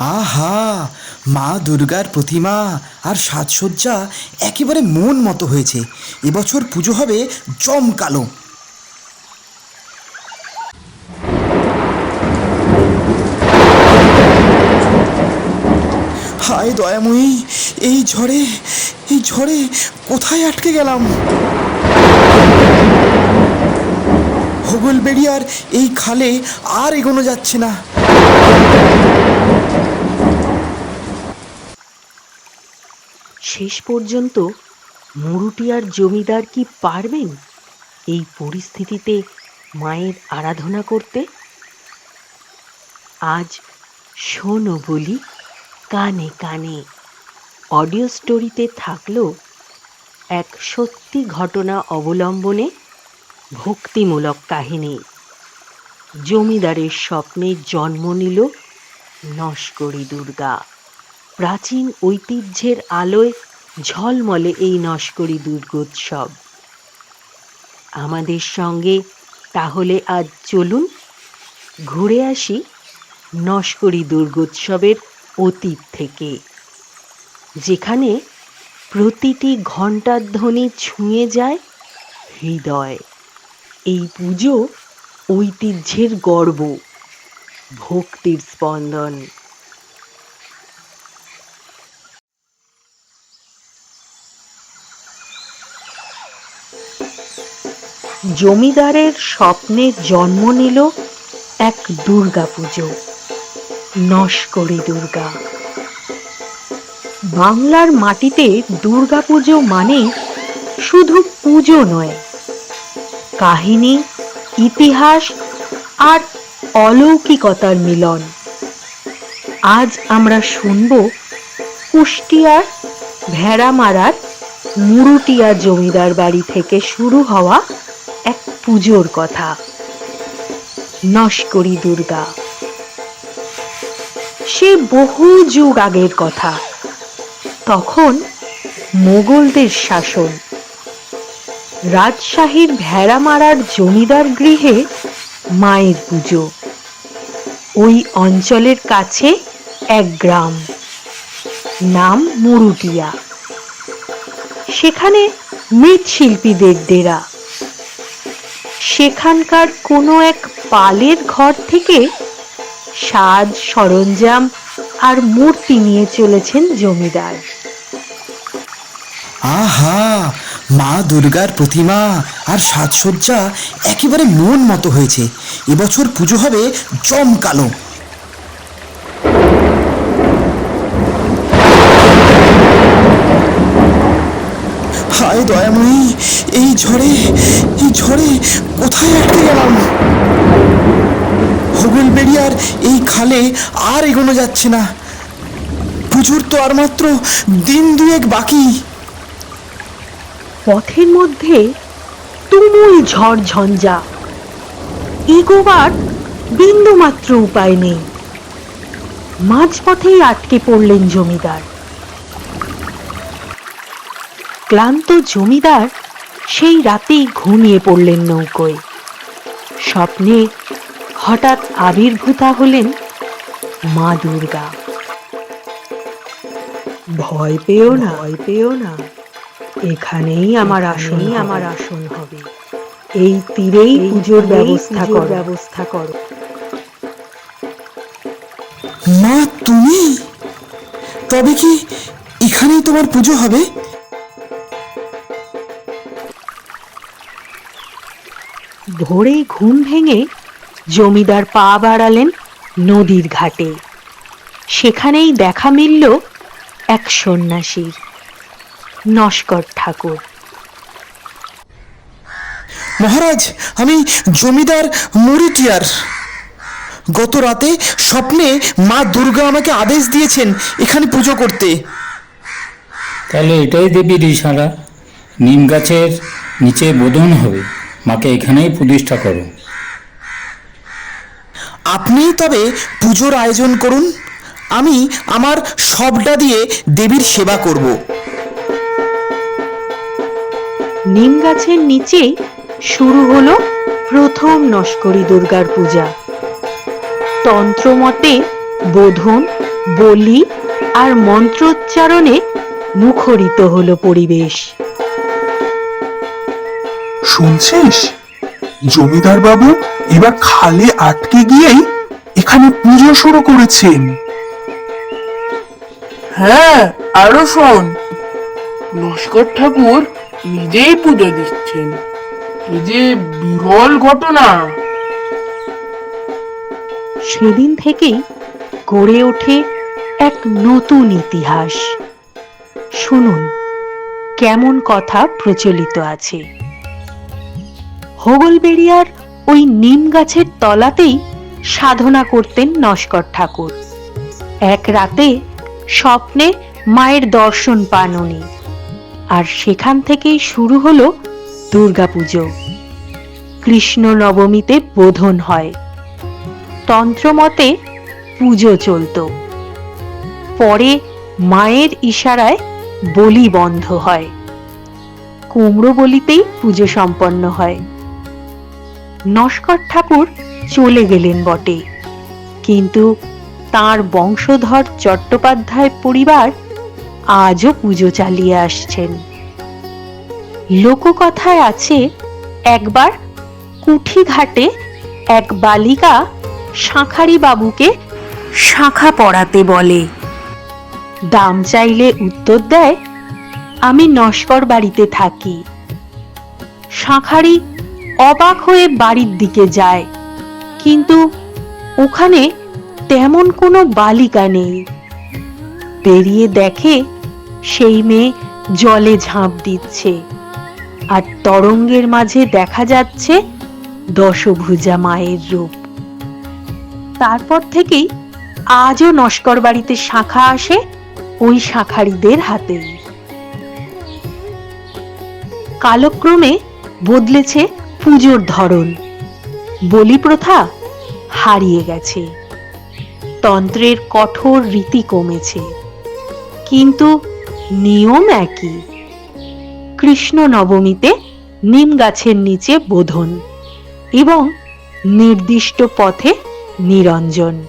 আহা, মা দুর্গার প্রতিমা আর সাজসজ্জা একেবারে মন মতো হয়েছে। এবছর পুজো হবে জমকালো। হায় দয়াময়ী, এই ঝড়ে এই ঝড়ে কোথায় আটকে গেলাম? হোগল বেরিয়ার এই খালে আর এগোনো যাচ্ছে না। শেষ পর্যন্ত মুরুটিয়ার জমিদার কি পারবেন এই পরিস্থিতিতে মায়ের আরাধনা করতে? আজ শোনো বলি, কানে কানে। অডিও স্টোরিতে থাকল এক সত্যি ঘটনা অবলম্বনে ভক্তিমূলক কাহিনী। জমিদারের স্বপ্নে জন্ম নিল নস্করী দুর্গা। প্রাচীন ঐতিহ্যের আলোয় ঝলমলে এই নস্করী দুর্গোৎসব। আমাদের সঙ্গে তাহলে আজ চলুন, ঘুরে আসি নস্করী দুর্গোৎসবের অতীত থেকে, যেখানে প্রতিটি ঘণ্টার ধ্বনি ছুঁয়ে যায় হৃদয়। এই পুজো ঐতিহ্যের গর্ব, ভক্তির স্পন্দন। জমিদারের স্বপ্নে জন্ম নিল এক দুর্গা পুজো নস্করী দুর্গা। বাংলার মাটিতে দুর্গা পুজো মানে শুধু পুজো নয়, কাহিনী, ইতিহাস আর অলৌকিকতার মিলন। আজ আমরা শুনব কুষ্টিয়ার ভেড়ামারার মুরুটিয়া জমিদার বাড়ি থেকে শুরু হওয়া এক পুজোর কথা। নস্করী দুর্গা। সে বহু যুগ আগের কথা। তখন মোগলদের শাসন। রাজশাহীর ভেড়ামারার জমিদার গৃহে মায়ের পুজো। ওই অঞ্চলের কাছে এক গ্রাম। নাম মুরুটিয়া। সেখানে মৃৎশিল্পীদের ডেরা। সেখানকার কোনো এক পালের ঘর থেকে সাজ, সরঞ্জাম আর মূর্তি নিয়ে চলেছেন জমিদার। আহা, মা দুর্গার প্রতিমা আর সাজসজ্জা একেবারে মন মতো হয়েছে। এবছর পুজো হবে জমকালো। হায় দয়াময়ী এই ঝড়ে এই ঝড়ে কোথায় আটকে গেলাম? হোগল বেরিয়ার এই খালে আর এগোনো যাচ্ছে না। পুজোর তো আর মাত্র দিন দুয়েক বাকি। পথের মধ্যে তুমুল ঝড় ঝঞ্ঝা। এগোবার বিন্দুমাত্র উপায় নেই। মাঝপথেই আটকে পড়লেন জমিদার। ক্লান্ত জমিদার সেই রাতেই ঘুমিয়ে পড়লেন নৌকোয়। স্বপ্নে হঠাৎ আবির্ভূতা হলেন মা দুর্গা। ভয় পেও না ভয় পেও না। এখানেই আমার আসন আমার আসন হবে। এই তীরেই পুজোর ব্যবস্থা কর। ব্যবস্থা করো। মা তুমি? তবে কি এখানেই তোমার পুজো হবে? ভোরে ঘুম ভেঙে জমিদার পা বাড়ালেন নদীর ঘাটে। সেখানেই দেখা মিলল এক সন্ন্যাসীর নস্কর ঠাকুর। মহারাজ আমি জমিদার মুরিটিয়ার। গত রাতে স্বপ্নে মা দুর্গা আমাকে আদেশ দিয়েছেন এখানে পুজো করতে। তাহলে এটাই দেবীর ইশারা নিম গাছের নিচে বোধন হবে। মাকে এখানেই প্রতিষ্ঠা করো। আপনিই তবে পুজোর আয়োজন করুন। আমি আমার সবটা দিয়ে দেবীর সেবা করব। নিম গাছের নিচেই শুরু হলো প্রথম নস্করী দুর্গার পূজা। তন্ত্রমতে বোধন বলি আর মন্ত্রোচ্চারণে মুখরিত হলো পরিবেশ। শুনছিস? জমিদার বাবু এবার খালে আটকে গিয়েই এখানে পুজো শুরু করেছেন। হ্যাঁ আরও শোন। নস্কর ঠাকুর নিজেই পুজো দিচ্ছেন। কি যে বিরল ঘটনা। সেদিন থেকেই গড়ে ওঠে এক নতুন ইতিহাস। শুনুন কেমন কথা প্রচলিত আছে। হোগলবেড়িয়ার ওই নিম গাছের তলাতেই সাধনা করতেন নস্কর ঠাকুর। এক রাতে স্বপ্নে মায়ের দর্শন পান উনি। আর সেখান থেকেই শুরু হলো দুর্গাপুজো। কৃষ্ণ নবমীতে বোধন হয়। তন্ত্রমতে পুজো চলতো। পরে মায়ের ইশারায় বলি বন্ধ হয়। কুমড়ো বলিতেই পুজো সম্পন্ন হয়। নস্কর ঠাকুর চলে গেলেন বটে। কিন্তু তার বংশধর চট্টোপাধ্যায় পরিবার আজও পুজো চালিয়ে আসছেন। লোককথায় আছে একবার কুঠিঘাটে এক বালিকা শাঁখারি বাবুকে শাঁখা পড়াতে বলে। দাম চাইলে উত্তর দেয়, আমি নস্কর বাড়িতে থাকি। শাঁখারি অবাক হয়ে বাড়ির দিকে যায়। কিন্তু ওখানে তেমন কোনো বালিকা নেই। পেরিয়ে দেখে সেই মেয়ে জলে ঝাঁপ দিচ্ছে। আর তরঙ্গের মাঝে দেখা যাচ্ছে দশভুজা মায়ের রূপ। তারপর থেকেই আজও নস্কর বাড়িতে শাখা আসে ওই শাখারিদের হাতেই। কালক্রমে বদলেছে পুজোর ধরন। বলি প্রথা হারিয়ে গেছে। তন্ত্রের কঠোর রীতি কমেছে। কিন্তু নিয়ম একই। কৃষ্ণ নবমীতে নিম গাছের নিচে বোধন এবং নির্দিষ্ট পথে নিরঞ্জন।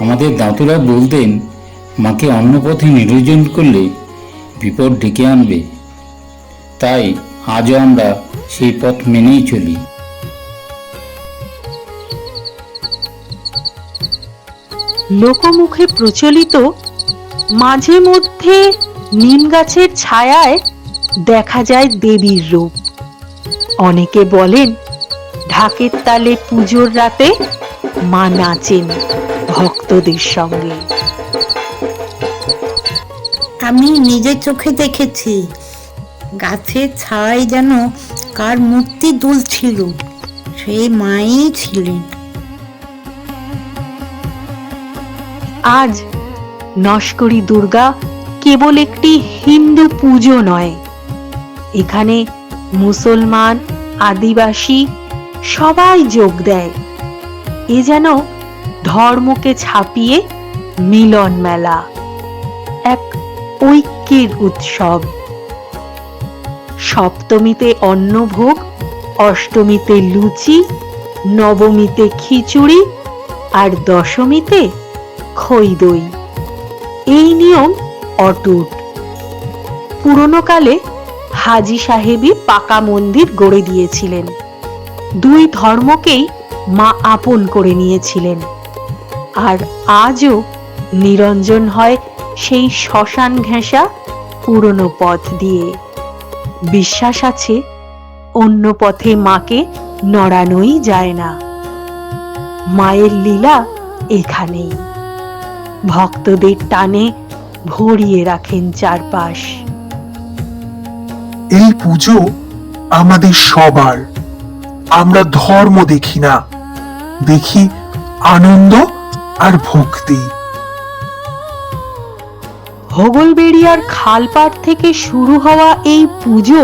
আমাদের দাঁতুরা বলতেন, মাকে অন্য পথে নিরোজন করলে বিপদ ডেকে আনবে। তাই আজও আমরা সেই পথ মেনেই চলি। লোকমুখে প্রচলিত মাঝে মধ্যে নিম গাছের ছায়ায় দেখা যায় দেবীর রূপ। অনেকে বলেন ঢাকের তালে পুজোর রাতে মা নাচেন ভক্তদের সঙ্গে। আমি নিজের চোখে দেখেছি গাছের ছায় যেন কার মূর্তি দুলছিল সেই মাই ছিলেন। আজ নস্করি দুর্গা কেবল একটি হিন্দু পুজো নয়, এখানে মুসলমান, আদিবাসী সবাই যোগ দেয়। এ যেন ধর্মকে ছাপিয়ে মিলন মেলা, এক ঐক্যের উৎসব। সপ্তমীতে অন্নভোগ, অষ্টমীতে লুচি, নবমীতে খিচুড়ি আর দশমীতে খই দই এই নিয়ম অটুট। পুরনো কালে হাজি সাহেবই পাকা মন্দির গড়ে দিয়েছিলেন। দুই ধর্মকেই মা আপন করে নিয়েছিলেন। আর আজও নিরঞ্জন হয় সেই শ্মশান ঘেঁষা পুরনো পথ দিয়ে। বিশ্বাস আছে? অন্য পথে মাকে নড়ানোই যায় না। মায়ের লীলা এখানেই। ভক্তদের টানে ভরিয়ে রাখেন চারপাশ। এই পুজো আমাদের সবার। আমরা ধর্ম দেখি না। দেখি আনন্দ আর ভক্তি। হোগলবেড়িয়ার খালপাড় থেকে শুরু হওয়া এই পুজো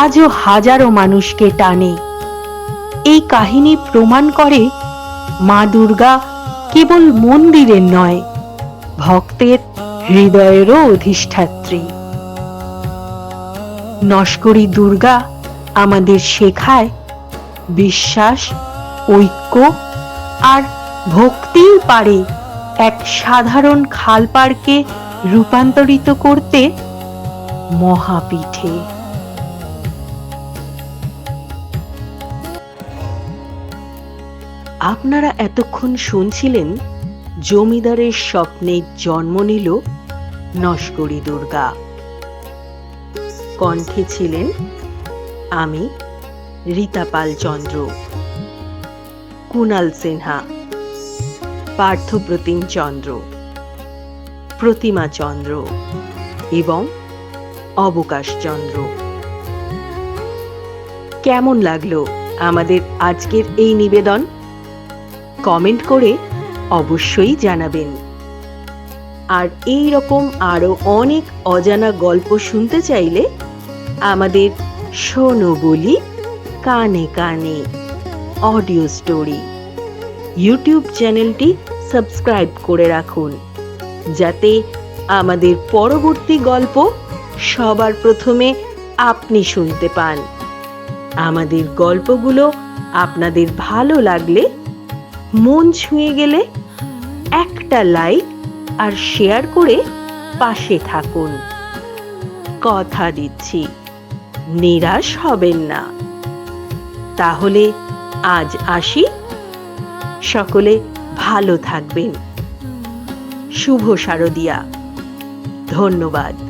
আজও হাজারো মানুষকে টানে। এই কাহিনী প্রমাণ করে মা দুর্গা কেবল মন্দিরের নয়, ভক্তের হৃদয়েরও অধিষ্ঠাত্রী। নস্করি দুর্গা আমাদের শেখায় বিশ্বাস, ঐক্য আর ভক্তির পারে এক সাধারণ খালপাড়কে রূপান্তরিত করতে মহাপীঠে। আপনারা এতক্ষণ শুনছিলেন জমিদারের স্বপ্নে জন্ম নিল নস্করি দুর্গা। কণ্ঠে ছিলেন আমি রীতাপাল চন্দ্র কুনাল সিনহা, পার্থপ্রতিম চন্দ্র। প্রতিমা চন্দ্র এবং অবকাশ চন্দ্র। কেমন লাগল আমাদের আজকের এই নিবেদন? কমেন্ট করে অবশ্যই জানাবেন। আর এই রকম আরও অনেক অজানা গল্প শুনতে চাইলে আমাদের শোনো বলি কানে কানে অডিও স্টোরি। ইউটিউব চ্যানেলটি সাবস্ক্রাইব করে রাখুন। যাতে আমাদের পরবর্তী গল্প সবার প্রথমে আপনি শুনতে পান। আমাদের গল্পগুলো আপনাদের ভালো লাগলে, মন ছুঁয়ে গেলে একটা লাইক আর শেয়ার করে পাশে থাকুন। কথা দিচ্ছি, নিরাশ হবেন না। তাহলে আজ আসি। সকলে ভালো থাকবেন। শুভ শারদিয়া। ধন্যবাদ।